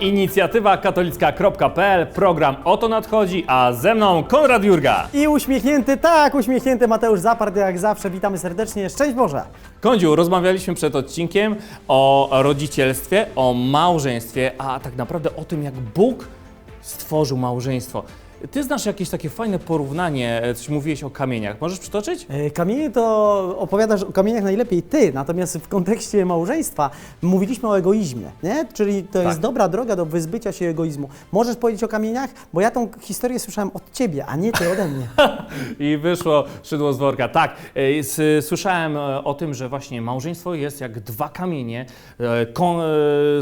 Inicjatywa katolicka.pl, program Oto nadchodzi, a ze mną Konrad Jurga. I uśmiechnięty, tak, uśmiechnięty Mateusz Zapart, jak zawsze, witamy serdecznie. Szczęść Boże! Kądziu, rozmawialiśmy przed odcinkiem o rodzicielstwie, o małżeństwie, a tak naprawdę o tym, jak Bóg stworzył małżeństwo. Ty znasz jakieś takie fajne porównanie, e, coś mówiłeś o kamieniach. Możesz przytoczyć? E, Kamienie to opowiadasz o kamieniach najlepiej ty, natomiast w kontekście małżeństwa mówiliśmy o egoizmie, nie? Czyli to jest Tak. dobra droga do wyzbycia się egoizmu. Możesz powiedzieć o kamieniach? Bo ja tą historię słyszałem od ciebie, a nie ty ode mnie. I wyszło szydło z worka. Tak, e, s- słyszałem e, o tym, że właśnie małżeństwo jest jak dwa kamienie, e, kon, e,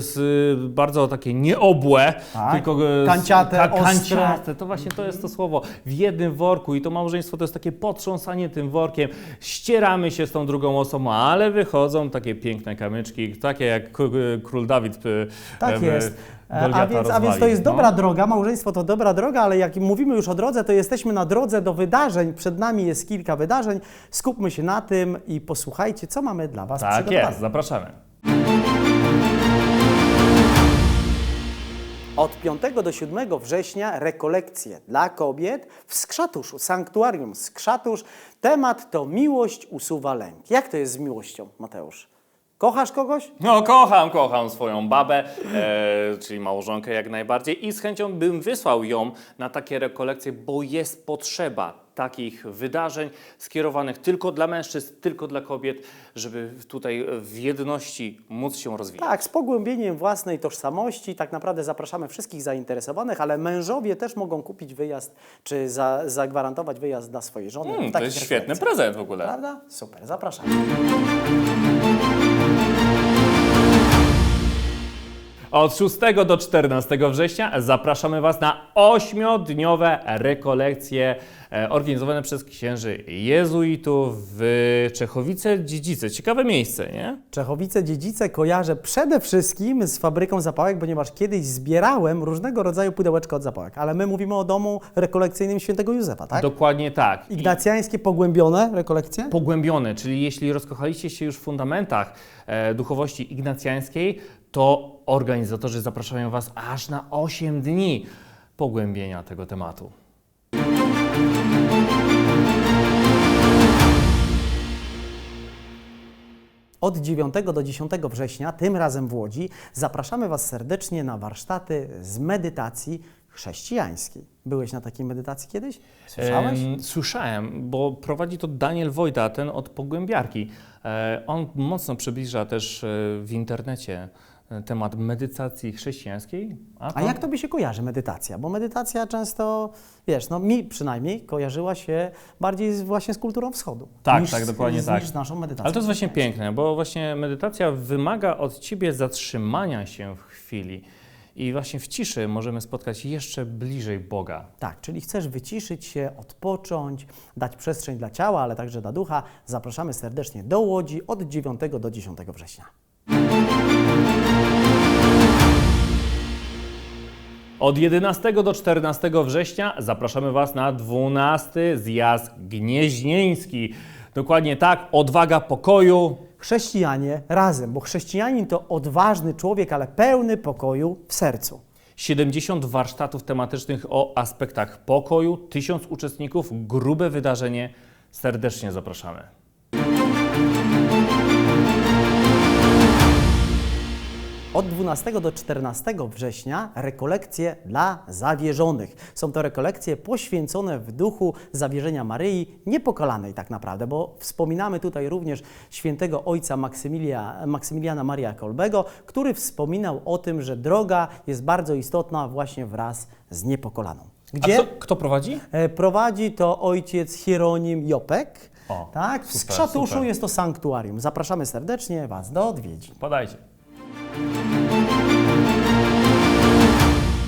z, bardzo takie nieobłe, Tak. tylko e, z- Kanciate, ostre. kanciate. To właśnie to jest to słowo. W jednym worku i to małżeństwo to jest takie potrząsanie tym workiem. Ścieramy się z tą drugą osobą, ale wychodzą takie piękne kamyczki, takie jak król Dawid. e, Tak jest. E, A więc, a więc to jest No. dobra droga, małżeństwo to dobra droga, ale jak mówimy już o drodze, to jesteśmy na drodze do wydarzeń. Przed nami jest kilka wydarzeń. Skupmy się na tym i posłuchajcie, co mamy dla Was Tak jest, zapraszamy. Od 5 do 7 września rekolekcje dla kobiet w Skrzatuszu, sanktuarium Skrszatusz. Temat to miłość usuwa lęk. Jak to jest z miłością, Mateusz? Kochasz kogoś? No, kocham, kocham swoją babę, e, czyli małżonkę jak najbardziej i z chęcią bym wysłał ją na takie rekolekcje, bo jest potrzeba takich wydarzeń skierowanych tylko dla mężczyzn, tylko dla kobiet, żeby tutaj w jedności móc się rozwijać. Tak, z pogłębieniem własnej tożsamości. Tak naprawdę zapraszamy wszystkich zainteresowanych, ale mężowie też mogą kupić wyjazd, czy za, zagwarantować wyjazd dla swojej żony. W to jest świetny prezent w ogóle. Prawda? Super, zapraszamy. Od 6 do 14 września zapraszamy Was na ośmiodniowe rekolekcje e, organizowane przez księży jezuitów w Czechowice-Dziedzice. Ciekawe miejsce, nie? Czechowice Dziedzice kojarzę przede wszystkim z fabryką zapałek, ponieważ kiedyś zbierałem różnego rodzaju pudełeczka od zapałek, ale my mówimy o domu rekolekcyjnym świętego Józefa, tak? Dokładnie tak. Ignacjańskie pogłębione rekolekcje? pogłębione, czyli jeśli rozkochaliście się już w fundamentach e, duchowości ignacjańskiej, to organizatorzy zapraszają Was aż na 8 dni pogłębienia tego tematu. Od 9 do 10 września, tym razem w Łodzi, zapraszamy Was serdecznie na warsztaty z medytacji chrześcijańskiej. Byłeś na takiej medytacji kiedyś? Słyszałeś? Em, słyszałem, bo prowadzi to Daniel Wojda, ten od pogłębiarki. E, on mocno przybliża też e, w internecie temat medytacji chrześcijańskiej. A tam- jak tobie się kojarzy medytacja? Bo medytacja często, wiesz, no mi przynajmniej kojarzyła się bardziej z, właśnie z kulturą wschodu. Tak, niż, tak, dokładnie z, tak. Niż naszą medytacją. Ale to jest właśnie piękne, bo właśnie medytacja wymaga od ciebie zatrzymania się w chwili. I właśnie w ciszy możemy spotkać jeszcze bliżej Boga. Tak, czyli chcesz wyciszyć się, odpocząć, dać przestrzeń dla ciała, ale także dla ducha. Zapraszamy serdecznie do Łodzi od 9 do 10 września. Od 11 do 14 września zapraszamy Was na 12 zjazd gnieźnieński. Dokładnie tak, odwaga pokoju. Chrześcijanie razem, bo chrześcijanin to odważny człowiek, ale pełny pokoju w sercu. 70 warsztatów tematycznych o aspektach pokoju, 1000 uczestników, grube wydarzenie. Serdecznie zapraszamy. Od 12 do 14 września rekolekcje dla zawierzonych. Są to rekolekcje poświęcone w duchu zawierzenia Maryi Niepokalanej tak naprawdę, bo wspominamy tutaj również świętego ojca Maksymilia, Maksymiliana Maria Kolbego, który wspominał o tym, że droga jest bardzo istotna właśnie wraz z Niepokolaną. Gdzie? Kto, kto prowadzi? E, Prowadzi to ojciec Hieronim Jopek. O, tak, w super, Skrzatuszu super. jest to sanktuarium. Zapraszamy serdecznie Was do odwiedzin. Podajcie.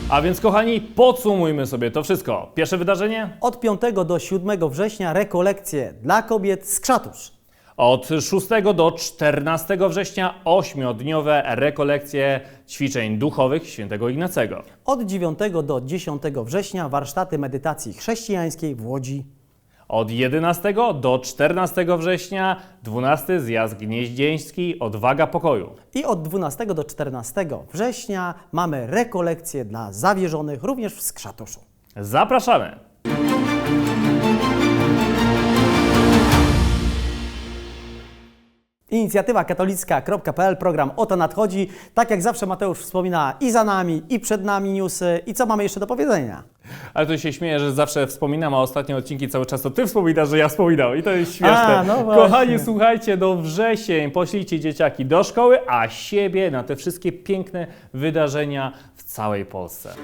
A więc, kochani, podsumujmy sobie to wszystko. Pierwsze wydarzenie Od 5 do 7 września rekolekcje dla kobiet z Krzatusz. Od 6 do 14 września ośmiodniowe rekolekcje ćwiczeń duchowych świętego Ignacego. Od 9 do 10 września warsztaty medytacji chrześcijańskiej w Łodzi. Od 11 do 14 września 12 zjazd gnieździeński Odwaga Pokoju. I od 12 do 14 września mamy rekolekcje dla zawierzonych również w Skrzatuszu. Zapraszamy! Inicjatywa katolicka.pl, program Oto nadchodzi. Tak jak zawsze Mateusz wspomina i za nami, i przed nami newsy. I co mamy jeszcze do powiedzenia? Ale to się śmieję, że zawsze wspominam, a ostatnie odcinki cały czas to ty wspominasz, że ja wspominam i to jest śmieszne. A, no. Kochani, słuchajcie, do wrzesień poślijcie dzieciaki do szkoły, a siebie na te wszystkie piękne wydarzenia w całej Polsce.